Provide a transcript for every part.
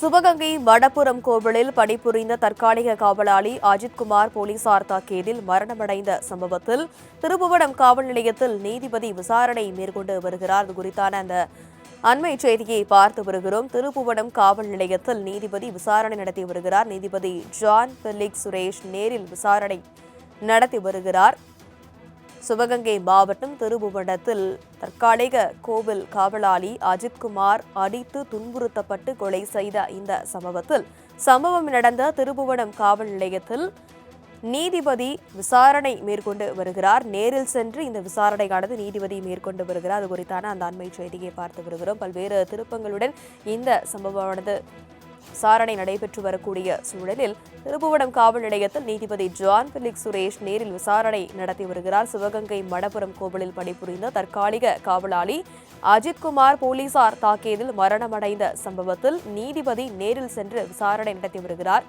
சிவகங்கை வடபுறம் கோவிலில் பணிபுரிந்த தற்காலிக காவலாளி அஜித்குமார் போலீசார் தாக்கியதில் மரணமடைந்த சம்பவத்தில் திருப்புவனம் காவல் நிலையத்தில் நீதிபதி விசாரணை மேற்கொண்டு வருகிறார். இது குறித்தான அந்த அண்மை செய்தியை பார்த்து வருகிறோம். திருப்புவனம் காவல் நிலையத்தில் நீதிபதி விசாரணை நடத்தி வருகிறார். நீதிபதி ஜான் பெலிக் சுரேஷ் நேரில் விசாரணை நடத்தி வருகிறார். சிவகங்கை மாவட்டம் திருபுவனத்தில் தற்காலிக கோவில் காவலாளி அஜித்குமார் அடித்து துன்புறுத்தப்பட்டு கொலை செய்த இந்த சம்பவத்தில் சம்பவம் நடந்த திருபுவனம் காவல் நிலையத்தில் நீதிபதி விசாரணை மேற்கொண்டு வருகிறார். நேரில் சென்று இந்த விசாரணையானது நீதிபதி மேற்கொண்டு வருகிறார். அது குறித்தான அந்த அண்மை செய்தியை பார்த்து வருகிறோம். பல்வேறு திருப்பங்களுடன் இந்த சம்பவமானது விசாரணை நடைபெற்று வரக்கூடிய சூழலில் திருப்புவனம் காவல் நிலையத்தில் நீதிபதி ஜான் பிலிக் சுரேஷ் நேரில் விசாரணை நடத்தி வருகிறார். சிவகங்கை மடப்புரம் கோவிலில் பணிபுரிந்த தற்காலிக காவலாளி அஜித்குமார் போலீசார் தாக்கியதில் மரணமடைந்த சம்பவத்தில் நீதிபதி நேரில் சென்று விசாரணை நடத்தி வருகிறார்.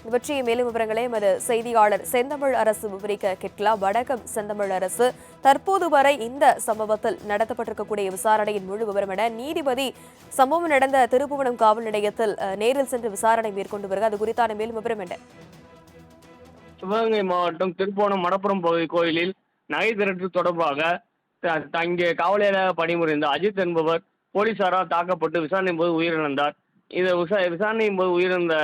இது பற்றிய மேலும் விவரங்களை எமது செய்தியாளர் செந்தமிழ் அரசு விவரிக்க கேட்கலாம். வடக்கம் செந்தமிழ் அரசு தற்போது வரை இந்த சம்பவத்தில் நடத்தப்பட்டிருக்கக்கூடிய விசாரணையின் முழு விவரம் என நீதிபதி சம்பவம் நடந்த திருப்புவனம் காவல் நிலையத்தில் நேரில் சென்று விசாரணை மேற்கொண்டு வருகிறது அது குறித்தான மேலும் விவரம் என்ன? சிவகங்கை மாவட்டம் திருப்போணம் மடப்புறம் பகுதி கோயிலில் நகை திரட்டு தொடர்பாக த- தங்கிய காவலராக பணிபுரிந்த அஜித் என்பவர் போலீசாரால் தாக்கப்பட்டு விசாரணையின் போது உயிரிழந்தார். இந்த விசா விசாரணையின் போது உயிரிழந்த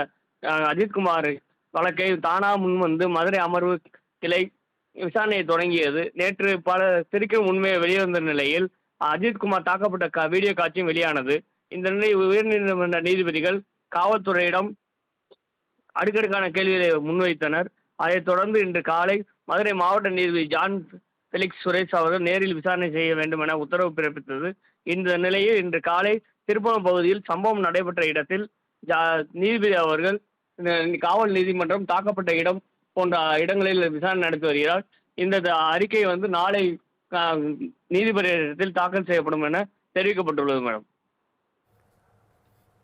அஜித்குமார் வழக்கை தானா முன்வந்து மதுரை அமர்வு கிளை விசாரணையை தொடங்கியது. நேற்று பல சிரிக்கும் உண்மையை வெளிவந்த நிலையில் அஜித்குமார் தாக்கப்பட்ட க வீடியோ காட்சியும் வெளியானது. இந்த நிலையில் உயர்நீதிமன்ற நீதிபதிகள் காவல்துறையிடம் அடுக்கடுக்கான கேள்விகளை முன்வைத்தனர். அதைத் தொடர்ந்து இன்று காலை மதுரை மாவட்ட நீதிபதி ஜான் ஃபெலிக்ஸ் சுரேஷ் அவர்கள் நேரில் விசாரணை செய்ய வேண்டும் என உத்தரவு பிறப்பித்தது. இந்த நிலையில் இன்று காலை திருப்பணம் பகுதியில் சம்பவம் நடைபெற்ற இடத்தில் ஜா- நீதிபதி அவர்கள் காவல் நீதிமன்றம் தாக்கப்பட்ட இடம் போன்ற இடங்களில் விசாரணை நடத்தி வருகிறார். இந்த த- அறிக்கை வந்து நாளை ஆ, நீதிபதி இடத்தில் தாக்கல் செய்யப்படும் என தெரிவிக்கப்பட்டுள்ளது மேடம்.